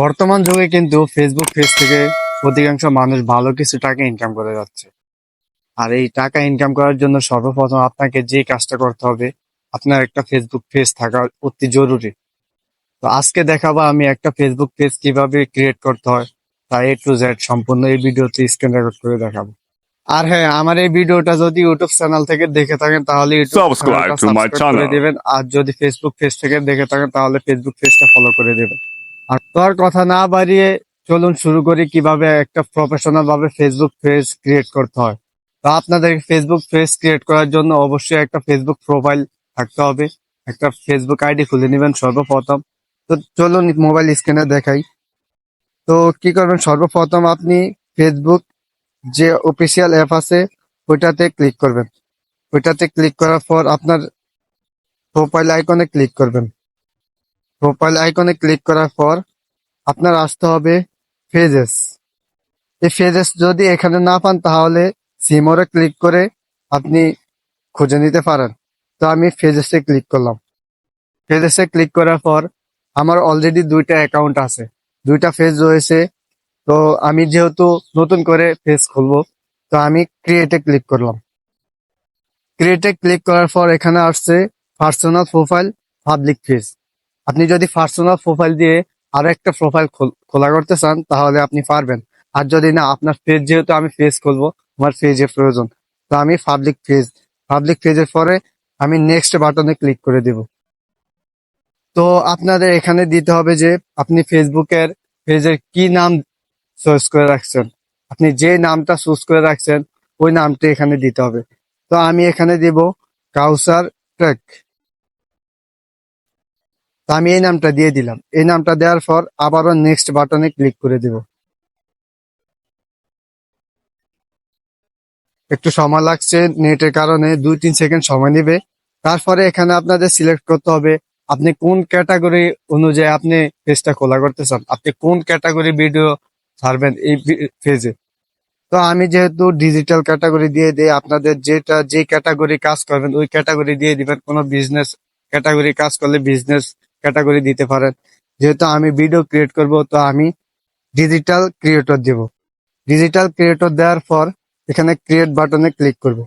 বর্তমান যুগে কিন্তু ফেসবুক পেজ থেকে অধিকাংশ মানুষ ভালো কিছু টাকা ইনকাম করে যাচ্ছে। আর এই টাকা ইনকাম করার জন্য সর্বপ্রথম আপনাকে যে কাজটা করতে হবে আপনার একটা ফেসবুক পেজ থাকা অতি জরুরি। তো আজকে দেখাবো আমি একটা ফেসবুক পেজ কীভাবে ক্রিয়েট করতে হয় তা এ টু জেড সম্পূর্ণ এই ভিডিওতে স্ক্রিন রেকর্ড করে দেখাবো। আর হ্যাঁ আমার এই ভিডিওটা যদি ইউটিউব চ্যানেল থেকে দেখে থাকেন তাহলে ইউটিউব করে. আর যদি ফেসবুক পেজ থেকে দেখে থাকেন তাহলে ফেসবুক পেজটা ফলো করে দিবেন। আর তো আর কথা না বাড়িয়ে চলুন শুরু করি কীভাবে একটা প্রফেশনাল ভাবে ফেসবুক পেজ ক্রিয়েট করতে হয়। তো আপনাদের ফেসবুক পেজ ক্রিয়েট করার জন্য অবশ্যই একটা ফেসবুক প্রোফাইল থাকতে হবে। একটা ফেসবুক আইডি খুলে নেবেন সর্বপ্রথম। তো চলুন মোবাইল স্ক্রিনে দেখাই। তো কি করবেন? সর্বপ্রথম আপনি ফেসবুক যে অফিসিয়াল অ্যাপ আছে, ওইটাতে ক্লিক করবেন। ওইটাতে ক্লিক করার পর আপনার প্রোফাইল আইকনে ক্লিক করবেন। প্রোফাইল আইকনে ক্লিক করার পর আপনার আসতে হবে ফেজেস এই ফেজেস যদি এখানে না পান তাহলে সিমোরে ক্লিক করে আপনি খুঁজে নিতে পারেন। তো আমি ফেজেসে ক্লিক করলাম। ফেজেসে ক্লিক করার পর আমার অলরেডি দুইটা অ্যাকাউন্ট আছে। দুইটা ফেজ রয়েছে। তো আমি যেহেতু নতুন করে পেজ খুলবো, তো আমি ক্রিয়েটে ক্লিক করলাম। ক্রিয়েটে ক্লিক করার পর এখানে আসছে পার্সোনাল প্রোফাইল পাবলিক পেজ আপনি যদি পার্সোনাল প্রোফাইল দিয়ে আরও একটা প্রোফাইল খোলা করতে চান, তাহলে আপনি পারবেন। আর যদি না, আপনার পেজ যেহেতু আমি পেজ খুলবো, আমার পেজের প্রয়োজন। তো আমি পাবলিক পেজ পাবলিক পেজের পরে আমি নেক্সট বাটনে ক্লিক করে দেব। তো আপনাদের এখানে দিতে হবে যে, আপনি ফেসবুকের পেজের কি নাম চয়েস করে রাখছেন? আপনি যে নামটা চুজ করে রাখছেন, ওই নামটা এখানে দিতে হবে। তো আমি এখানে দিব কাউসার ট্রেক আমি এই নামটা দিয়ে দিলাম। এই নামটা দেওয়ার পর আবারও নেক্সট বাটনে ক্লিক করে দিব। একটু সময় লাগছে নেটের কারণে, দুই তিন সেকেন্ড সময় নেবে। তারপরে এখানে আপনাদের সিলেক্ট করতে হবে, আপনি কোন ক্যাটাগরি অনুযায়ী আপনি পেজটা খোলা করতে চান? আপনি কোন ক্যাটাগরি ভিডিও ছাড়বেন এই পেজে তো আমি যেহেতু ডিজিটাল ক্যাটাগরি দিয়ে দিই, আপনাদের যেটা, যে ক্যাটাগরি কাজ করবেন, ওই ক্যাটাগরি দিয়ে দিবেন। কোনো বিজনেস ক্যাটাগরি কাজ করলে বিজনেস ক্যাটাগরি দিতে পারেন। যেহেতু আমি ভিডিও ক্রিয়েট করব, তো আমি ডিজিটাল ক্রিয়েটর দেব। ডিজিটাল ক্রিয়েটর দেওয়ার পর এখানে ক্রিয়েট বাটনে ক্লিক করব।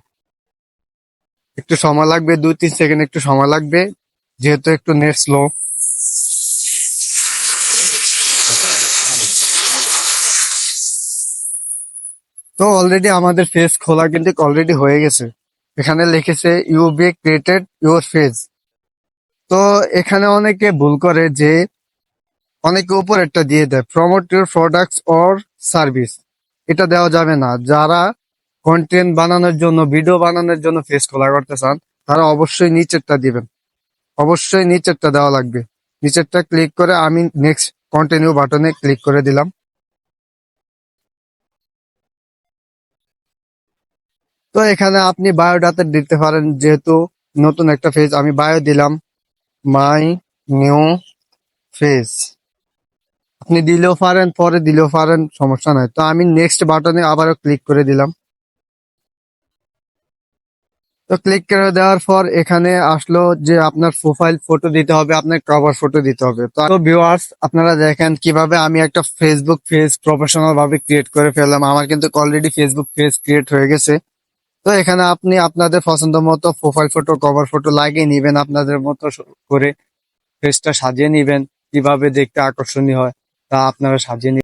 একটু সময় লাগবে দুই তিন সেকেন্ড একটু সময় লাগবে, যেহেতু একটু নেট স্লো তো অলরেডি আমাদের ফেস খোলা কিন্তু অলরেডি হয়ে গেছে। এখানে লিখেছে you be created your page তো এখানে অনেকে ভুল করে যে অনেকে উপর একটা দিয়ে দেয় promote your products or service এটা দেওয়া যাবে না। যারা কন্টেন্ট বানানোর জন্য ভিডিও বানানোর জন্য ফেস খোলা করতে চান, তারা অবশ্যই নিচেরটা দিবেন। অবশ্যই নিচেরটা দেওয়া লাগবে। নিচেরটা ক্লিক করে আমি নেক্সট কন্টিনিউ বাটনে ক্লিক করে দিলাম। তো এখানে আপনি বায়োডাটা দিতে পারেন, যেহেতু নতুন একটা ফেজ আমি বায়ো দিলাম। My new face. আপনি দিলেও পারেন, পরে দিলেও পারেন, সমস্যা নাই। তো আমি নেক্সট বাটনে আবারও ক্লিক করে দিলাম। তো ক্লিক করে দেওয়ার পর এখানে আসলো যে আপনার প্রোফাইল ফটো দিতে হবে, আপনার কভার ফটো দিতে হবে। তো ভিউয়ার্স আপনারা দেখেন কীভাবে আমি একটা ফেসবুক পেজ প্রফেশনাল ভাবে ক্রিয়েট করে ফেললাম। আমার কিন্তু অলরেডি ফেসবুক পেজ ক্রিয়েট হয়ে গেছে। তো এখানে আপনি আপনাদের পছন্দ মতো প্রোফাইল ফটো কভার ফটো লাগিয়ে নিবেন আপনাদের মতো করে ফেসটা সাজিয়ে নিবেন। কীভাবে দেখতে আকর্ষণীয় হয় তা আপনারা সাজিয়ে